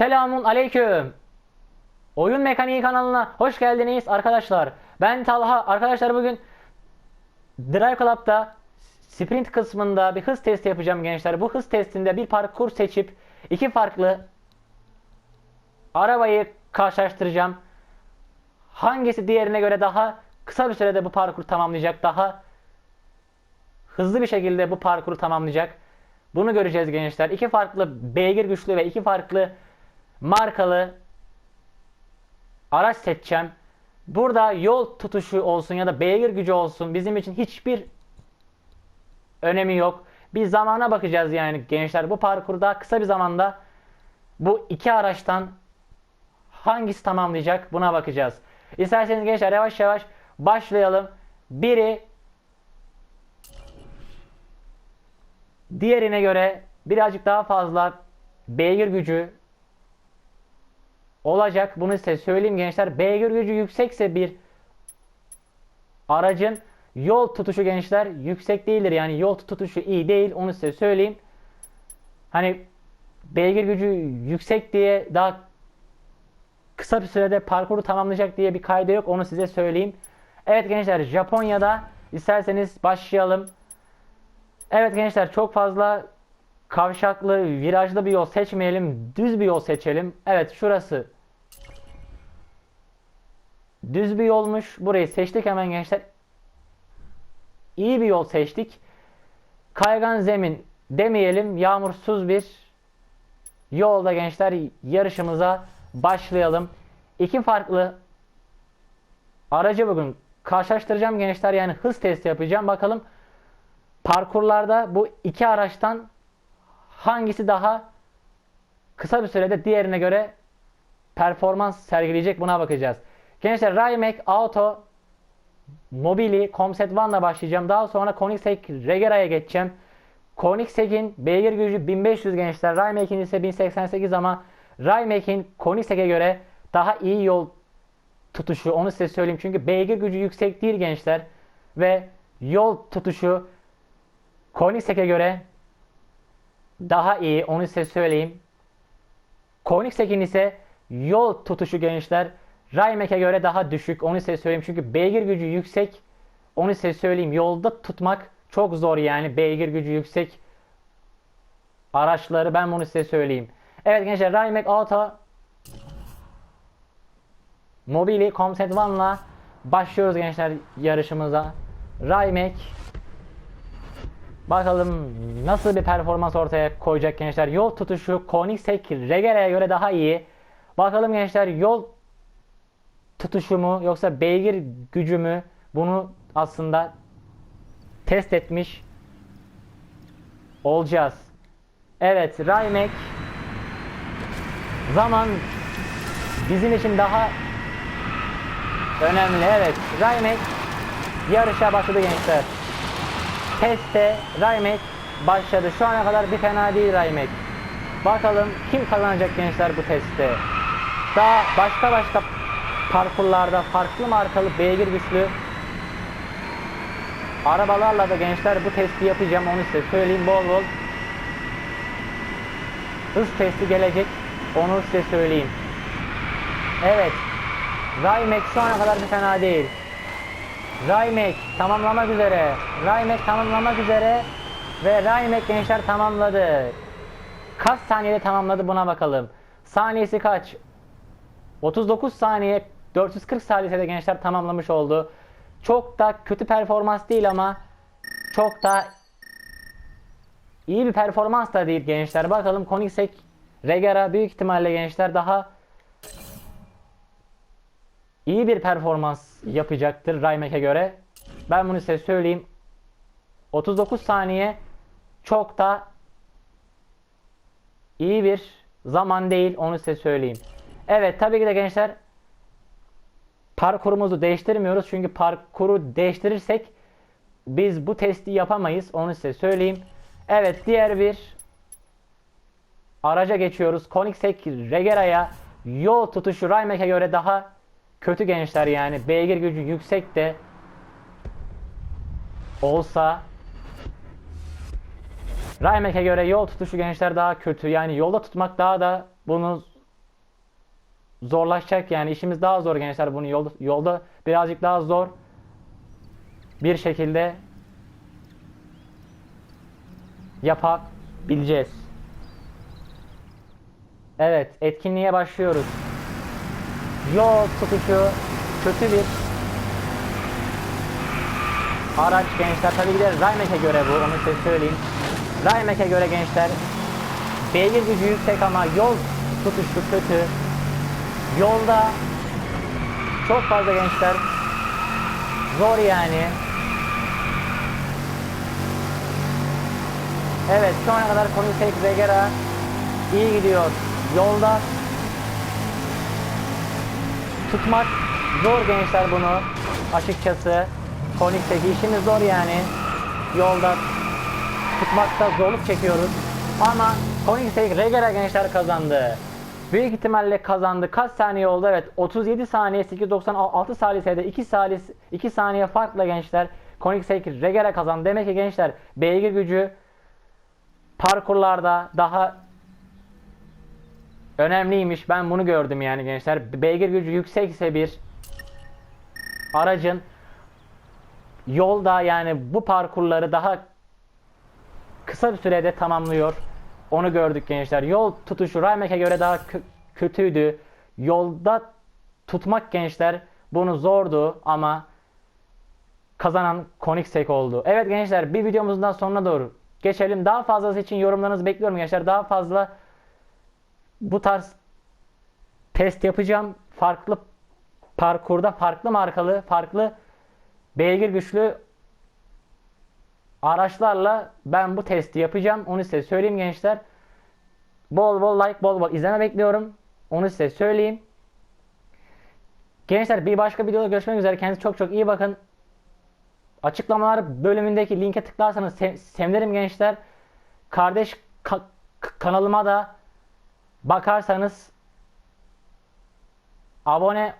Selamun aleyküm. Oyun Mekaniği kanalına hoş geldiniz arkadaşlar. Ben Talha. Arkadaşlar bugün Drive Club'da sprint kısmında bir hız testi yapacağım gençler. Bu hız testinde bir parkur seçip iki farklı arabayı karşılaştıracağım. Hangisi diğerine göre daha kısa bir sürede bu parkuru tamamlayacak, daha hızlı bir şekilde bu parkuru tamamlayacak. Bunu göreceğiz gençler. İki farklı beygir güçlü ve iki farklı markalı araç seçeceğim. Burada yol tutuşu olsun ya da beygir gücü olsun bizim için hiçbir önemi yok. Bir zamana bakacağız yani gençler. Bu parkurda kısa bir zamanda bu iki araçtan hangisi tamamlayacak buna bakacağız. İsterseniz gençler yavaş yavaş başlayalım. Biri diğerine göre birazcık daha fazla beygir gücü olacak. Bunu size söyleyeyim gençler. Beygir gücü yüksekse bir aracın yol tutuşu gençler yüksek değildir. Yani yol tutuşu iyi değil. Onu size söyleyeyim. Hani beygir gücü yüksek diye daha kısa bir sürede parkuru tamamlayacak diye bir kaydı yok. Onu size söyleyeyim. Evet gençler Japonya'da isterseniz başlayalım. Evet gençler çok fazla kavşaklı, virajlı bir yol seçmeyelim. Düz bir yol seçelim. Evet şurası. Düz bir yolmuş. Burayı seçtik hemen gençler. İyi bir yol seçtik. Kaygan zemin demeyelim. Yağmursuz bir yolda gençler yarışımıza başlayalım. İki farklı aracı bugün karşılaştıracağım gençler. Yani hız testi yapacağım. Bakalım parkurlarda bu iki araçtan hangisi daha kısa bir sürede diğerine göre performans sergileyecek buna bakacağız. Gençler Rimac Auto Mobili Comset One'la başlayacağım. Daha sonra Koenigsegg Regera'ya geçeceğim. Koenigsegg'in beygir gücü 1500 gençler. Rimac'in ise 1088 ama Rimac'in Koenigsegg'e göre daha iyi yol tutuşu onu size söyleyeyim. Çünkü beygir gücü yüksek değil gençler. Ve yol tutuşu Koenigsegg'e göre daha iyi onu size söyleyeyim. Koenigsegg'in ise yol tutuşu gençler Rymac'e göre daha düşük onu size söyleyeyim. Çünkü beygir gücü yüksek onu size söyleyeyim. Yolda tutmak çok zor yani beygir gücü yüksek araçları ben bunu size söyleyeyim. Evet gençler Rymac Auto Mobili Comset One'la başlıyoruz gençler yarışımıza. Rymac Bakalım nasıl bir performans ortaya koyacak gençler. Yol tutuşu Koenigsegg Regera'ya göre daha iyi. Bakalım gençler yol tutuşu mu yoksa beygir gücü mü? Bunu aslında test etmiş olacağız. Evet, Rymac zaman bizim için daha önemli. Evet, Rymac yarışa başladı gençler. Teste Rymac başladı. Şu ana kadar bir fena değil Rymac. Bakalım kim kazanacak gençler bu testte. Daha başka başka parkurlarda farklı markalı beygir güçlü arabalarla da gençler bu testi yapacağım onu size söyleyeyim bol bol hız testi gelecek onu size söyleyeyim evet Rymac şu ana kadar bir fena değil Rymac tamamlamak üzere Rymac tamamlamak üzere ve Rymac gençler tamamladı kaç saniyede tamamladı buna bakalım saniyesi kaç 39 saniye 440 saniyede gençler tamamlamış oldu. Çok da kötü performans değil ama çok da iyi bir performans da değil gençler. Bakalım Koenigsegg Regera büyük ihtimalle gençler daha iyi bir performans yapacaktır Rymac'e göre. Ben bunu size söyleyeyim. 39 saniye çok da iyi bir zaman değil onu size söyleyeyim. Evet tabii ki de gençler parkurumuzu değiştirmiyoruz. Çünkü parkuru değiştirirsek biz bu testi yapamayız. Onu size söyleyeyim. Evet diğer bir araca geçiyoruz. Koenigsegg Regera'ya yol tutuşu Rymac'e göre daha kötü gençler yani. Beygir gücü yüksek de olsa Rymac'e göre yol tutuşu gençler daha kötü. Yani yolda tutmak daha da bunu zorlaşacak yani işimiz daha zor gençler bunu yolda, yolda birazcık daha zor bir şekilde yapabileceğiz. Evet, etkinliğe başlıyoruz. Yol tutuşu kötü bir araç gençler. Tabii ki de Raymek'e göre bu, onu size söyleyeyim. Raymek'e göre gençler beygir gücü yüksek ama yol tutuşu kötü. Yolda çok fazla gençler zor yani. Evet şu ana kadar Koenigsegg Regera iyi gidiyor. Yolda tutmak zor gençler bunu açıkçası. Koenigsegg işimiz zor yani. Yolda tutmakta zorluk çekiyoruz. Ama Koenigsegg Regera gençler kazandı. Büyük ihtimalle kazandı. Kaç saniye oldu? Evet 37 saniye 896 saniyede 2 saniye 2 saniye farkla gençler Koenigsegg Regera kazandı. Demek ki gençler beygir gücü parkurlarda daha önemliymiş. Ben bunu gördüm yani gençler. Beygir gücü yüksekse bir aracın yolda yani bu parkurları daha kısa bir sürede tamamlıyor. Onu gördük gençler. Yol tutuşu Raymek'e göre daha kö- kötüydü. Yolda tutmak gençler bunu zordu ama kazanan Koenigsegg oldu. Evet gençler bir videomuzun daha sonuna doğru geçelim. Daha fazlası için yorumlarınızı bekliyorum gençler. Daha fazla bu tarz test yapacağım. Farklı parkurda farklı markalı, farklı beygir güçlü araçlarla ben bu testi yapacağım. Onu size söyleyeyim gençler. Bol bol like, bol bol izleme bekliyorum. Onu size söyleyeyim. Gençler bir başka videoda görüşmek üzere. Kendinize çok çok iyi bakın. Açıklamalar bölümündeki linke tıklarsanız se- sevinirim gençler. Kardeş ka- kanalıma da bakarsanız abone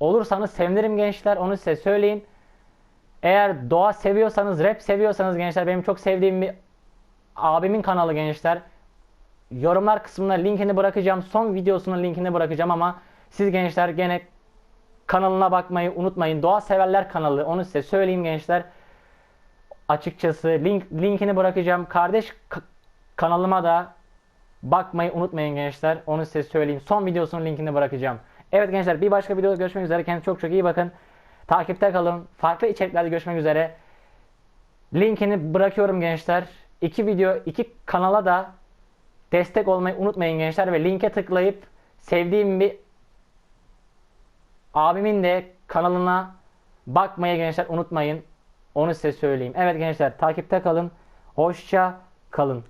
olursanız sevinirim gençler. Onu size söyleyeyim. Eğer doğa seviyorsanız, rap seviyorsanız gençler benim çok sevdiğim bir abimin kanalı gençler. Yorumlar kısmına linkini bırakacağım. Son videosunun linkini bırakacağım ama siz gençler gene kanalına bakmayı unutmayın. Doğa severler kanalı. Onu size söyleyeyim gençler. Açıkçası link linkini bırakacağım. Kardeş kanalıma da bakmayı unutmayın gençler. Onu size söyleyeyim. Son videosunun linkini bırakacağım. Evet gençler bir başka videoda görüşmek üzere. Kendinize çok çok iyi bakın. Takipte kalın. Farklı içeriklerde görüşmek üzere. Linkini bırakıyorum gençler. İki video, iki kanala da destek olmayı unutmayın gençler ve linke tıklayıp sevdiğim bir abimin de kanalına bakmaya gençler unutmayın. Onu size söyleyeyim. Evet gençler takipte kalın. Hoşça kalın.